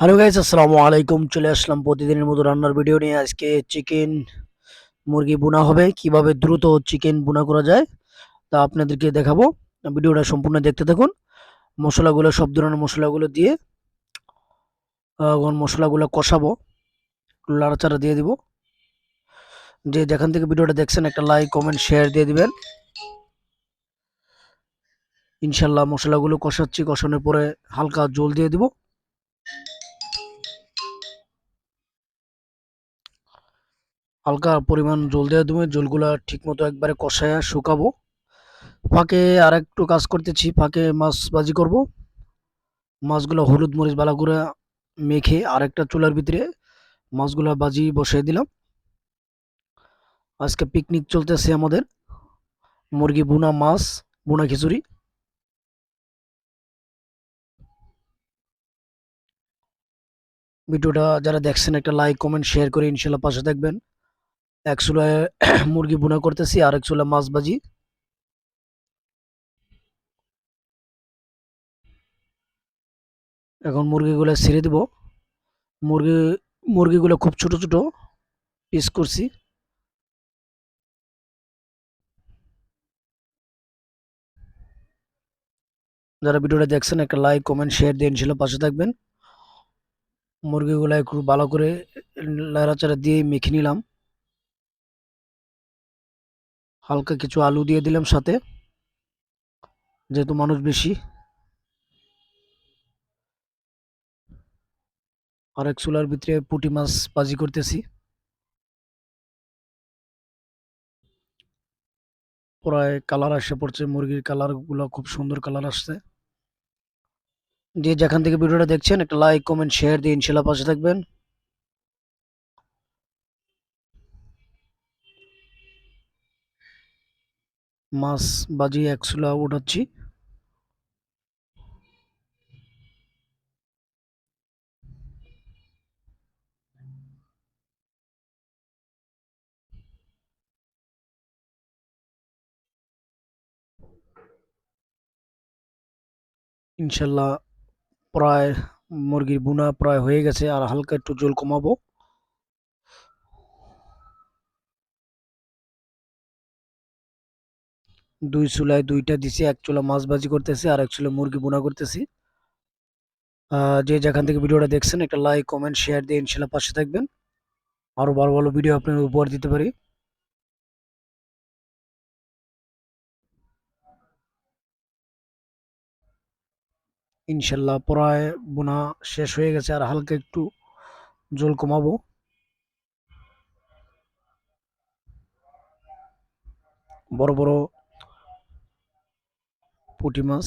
Hello guys আসসালামু আলাইকুম চলে আসলাম প্রতিদিনের মতো রান্নার ভিডিও নিয়ে। আজকে চিকেন মুরগি বোনা হবে। কীভাবে দ্রুত চিকেন বোনা করা যায় তা আপনাদেরকে দেখাবো। ভিডিওটা সম্পূর্ণ দেখতে থাকুন। মশলাগুলো, সব ধরনের মশলাগুলো দিয়ে মশলাগুলো কষাবো। লাড়াচাড়া দিয়ে দিব। যে যেখান থেকে ভিডিওটা দেখছেন, একটা লাইক কমেন্ট শেয়ার দিয়ে দিবেন। ইনশাল্লাহ মশলাগুলো কষাচ্ছি। কষানোর পরে হালকা জল দিয়ে দিব। হালকা পরিমাণ জল দিয়ে দেবো, জলগুলা ঠিক মতো একবারে কষায়া শুকাবো। ফাঁকে আর একটু কাজ করতেছি, ফাঁকে মাছ বাজি করব। মাছগুলো হলুদ মরিচ বালা করে মেখে আরেকটা চুলার ভিতরে মাছগুলা বাজি বসিয়ে দিলাম। আজকে পিকনিক চলতেছে আমাদের। মুরগি বুনা মাছ বুনা খিচুড়ি। ভিডিওটা যারা দেখছেন একটা লাইক, কমেন্ট, শেয়ার করে ইনশাল্লাহ পাশে থাকবেন। এক চুলায় মুরগি বুনা করতেছি, আর এক চুলা মাছ ভাজি। এখন মুরগিগুলো ছেড়ে দিব। মুরগি, মুরগিগুলো খুব ছোট ছোট পিস করছি। যারা ভিডিওটা দেখছেন, একটা লাইক কমেন্ট শেয়ার দিয়ে ইনশাল্লাহ পাশে থাকবেন। মুরগিগুলো একটু ভালো করে লাড়াচাড়া দিয়ে মেখে নিলাম। হালকা কিছু আলু দিয়ে দিলাম সাথে, যেহেতু মানুষ বেশি। আরেক চুলার ভিতরে পুঁটি মাছ ভাজি করতেছি। প্রায় কালার আসে পড়ছে, মুরগির কালারগুলো খুব সুন্দর কালার আসছে। যে যেখান থেকে ভিডিওটা দেখছেন, একটা লাইক কমেন্ট শেয়ার দিয়ে ইনশাল্লাহ পাশে থাকবেন। মাছ বাজি এক চুলা উঠাচ্ছি। ইনশাল্লাহ প্রায় মুরগির বুনা প্রায় হয়ে গেছে, আর হালকা একটু জল কমাবো। দুই চুলায় দুইটা দিছি, এক চুলা মাছ ভাজি করতেছি আর এক চুলা মুরগি বোনা করতেছি। যে যেখান থেকে ভিডিওটা দেখছেন, একটা লাইক কমেন্ট শেয়ার দিয়ে ইনশাল্লাহ পাশে থাকবেন। আরও ভালো ভালো ভিডিও আপনার উপহার দিতে পারি। ইনশাল্লাহ প্রায় বোনা শেষ হয়ে গেছে আর হালকা একটু জল কমাবো। বড় বড় পুঁটি মাছ।